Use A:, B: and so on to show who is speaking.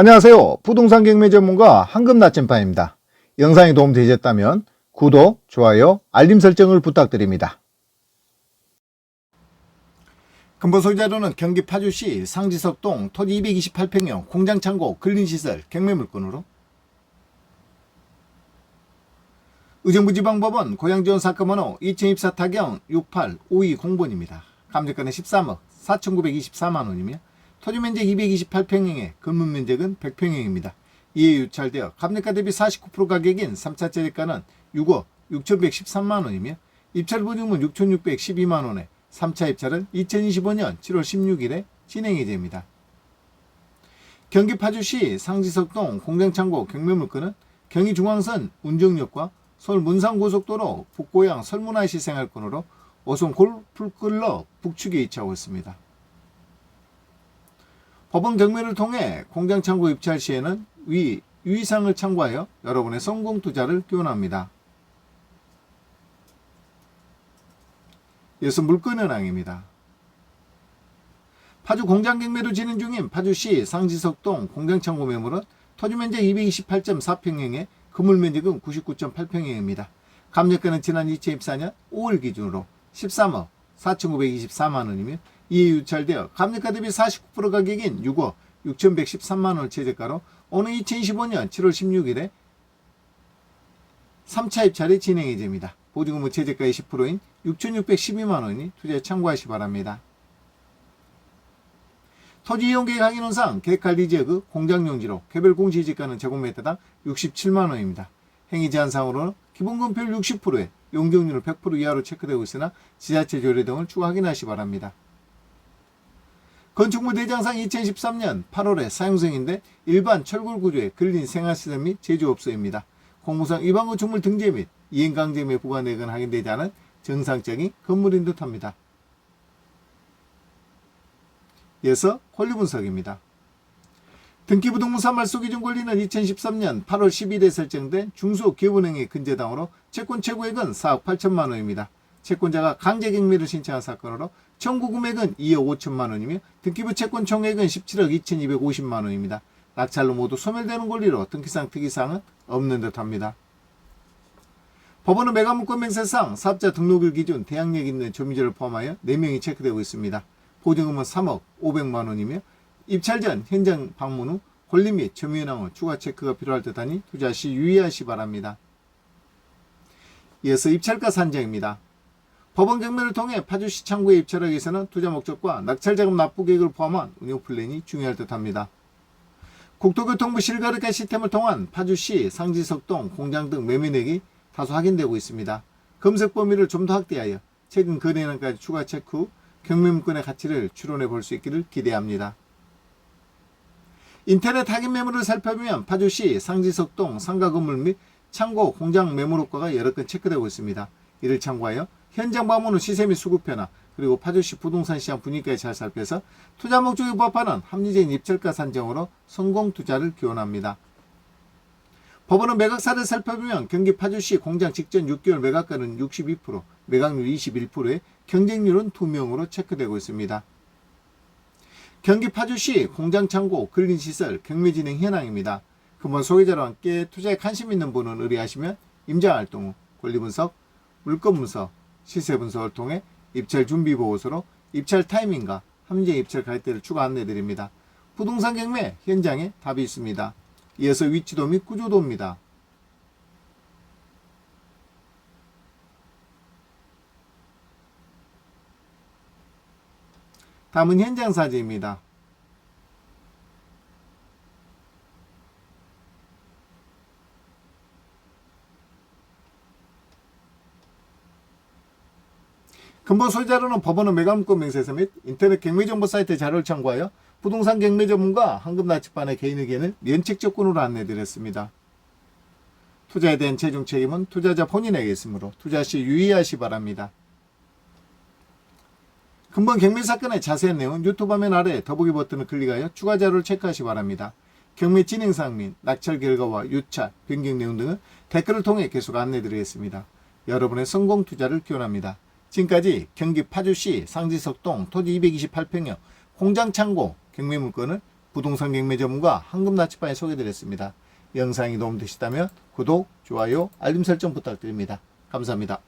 A: 안녕하세요. 부동산 경매 전문가 황금 나침반입니다. 영상이 도움되셨다면 구독, 좋아요, 알림 설정을 부탁드립니다. 근본 소유자료는 경기 파주시 상지석동 토지 228평형 공장 창고 근린시설 경매 물건으로 의정부지방법원 고양지원 사건 번호 2024 타경 6852 공본입니다. 감정가는 13억 4,924만 원이며 토지 면적 228평형에 건물 면적은 100평형입니다. 이에 유찰되어 감정가 대비 49% 가격인 3차 재래가는 6억 6,113만 원이며 입찰 보증은 6,612만 원에 3차 입찰은 2025년 7월 16일에 진행이 됩니다. 경기 파주시 상지석동 공장창고 경매물건은 경의중앙선 운정역과 서울 문상고속도로 북고양 설문화시 생활권으로 오송 골프클럽 북측에 위치하고 있습니다. 법원 경매를 통해 공장 창고 입찰 시에는 위 유의사항을 참고하여 여러분의 성공 투자를 기원합니다. 이어서 물건 현황입니다. 파주 공장 경매로 진행 중인 파주시 상지석동 공장 창고 매물은 토지 면적 228.4평형에 건물 면적은 99.8평형입니다. 감정가는 지난 2024년 5월 기준으로 13억 4,924만 원이며 이에 유찰되어 감정가 대비 49% 가격인 6억 6,113만 원 최저가로 오는 2025년 7월 16일에 3차 입찰이 진행이 됩니다. 보증금은 최저가의 10%인 6,612만 원이 투자에 참고하시 기 바랍니다. 토지 이용 계획 확인원상 계획할 리지역의 공장 용지로 개별 공시지가는 제곱미터당 67만 원입니다. 행위 제한상으로는 기본금표율 60%에 용적률 100% 이하로 체크되고 있으나 지자체 조례 등을 추가 확인하시 기 바랍니다. 건축물 대장상 2013년 8월에 사용승인데 일반 철골 구조의 근린 생활시설 및 제조업소입니다. 공무상 위반 건축물 등재 및 이행강제에 부과내건 확인되지 않은 정상적인 건물인 듯합니다. 이어서 권리 분석입니다. 등기부등본사 말소기준 권리는 2013년 8월 10일에 설정된 중소기업은행의 근저당으로 채권 최고액은 4억 8천만 원입니다. 채권자가 강제경매를 신청한 사건으로 청구 금액은 2억 5천만 원이며 등기부 채권 총액은 17억 2,250만 원입니다. 낙찰로 모두 소멸되는 권리로 등기상 특이사항은 없는 듯합니다. 법원은 매각물권 맹세상 사업자 등록일 기준 대항력 있는 조미료를 포함하여 4명이 체크되고 있습니다. 보증금은 3억 500만 원이며 입찰 전 현장 방문 후 권리 및 점유 현황을 추가 체크가 필요할 듯하니 투자 시 유의하시 기 바랍니다. 이어서 입찰가 산정입니다. 법원 경매를 통해 파주 시 창구에 입찰하기 위해서는 투자 목적과 낙찰 자금 납부 계획을 포함한 운영 플랜이 중요할 듯합니다. 국토교통부 실거래가 시스템을 통한 파주시 상지석동 공장 등 매매액이 다소 확인되고 있습니다. 검색 범위를 좀 더 확대하여 최근 거래량까지 추가 체크 후 경매물건의 가치를 추론해 볼 수 있기를 기대합니다. 인터넷 확인 매물을 살펴보면 파주시 상지석동 상가 건물 및 창고 공장 매물 효과가 여러 건 체크되고 있습니다. 이를 참고하여 현장 방문 후 시세 및 수급 변화 그리고 파주시 부동산 시장 분위기까지 잘 살펴서 투자 목적에 부합하는 합리적인 입찰가 산정으로 성공 투자를 기원합니다. 법원은 매각사를 살펴보면 경기 파주시 공장 직전 6개월 매각가는 62%, 매각률 21%에 경쟁률은 2명으로 체크되고 있습니다. 경기 파주시 공장 창고 근린시설 경매 진행 현황입니다. 금번 소개자와 함께 투자에 관심 있는 분은 의뢰하시면 임장활동 후 권리분석, 물건분석, 시세 분석을 통해 입찰 준비 보고서로 입찰 타이밍과 함재 입찰 가격대를 추가 안내 드립니다. 부동산 경매 현장에 답이 있습니다. 이어서 위치도 및 구조도입니다. 다음은 현장 사진입니다. 근본 소유자료는 법원의 매각물권 명세서 및 인터넷 경매정보 사이트 자료를 참고하여 부동산 경매 전문가 황금나치반의 개인 의견을 면책 조건으로 안내드렸습니다. 투자에 대한 최종 책임은 투자자 본인에게 있으므로 투자 시 유의하시 바랍니다. 근본 경매 사건의 자세한 내용은 유튜브 화면 아래 더보기 버튼을 클릭하여 추가 자료를 체크하시 기 바랍니다. 경매 진행 사항 및 낙찰 결과와 유찰, 변경 내용 등은 댓글을 통해 계속 안내드리겠습니다. 여러분의 성공 투자를 기원합니다. 지금까지 경기 파주시 상지석동 토지 228평형 공장 창고 경매 물건을 부동산 경매 전문가 황금나치반에 소개드렸습니다. 영상이 도움되셨다면 구독, 좋아요, 알림 설정 부탁드립니다. 감사합니다.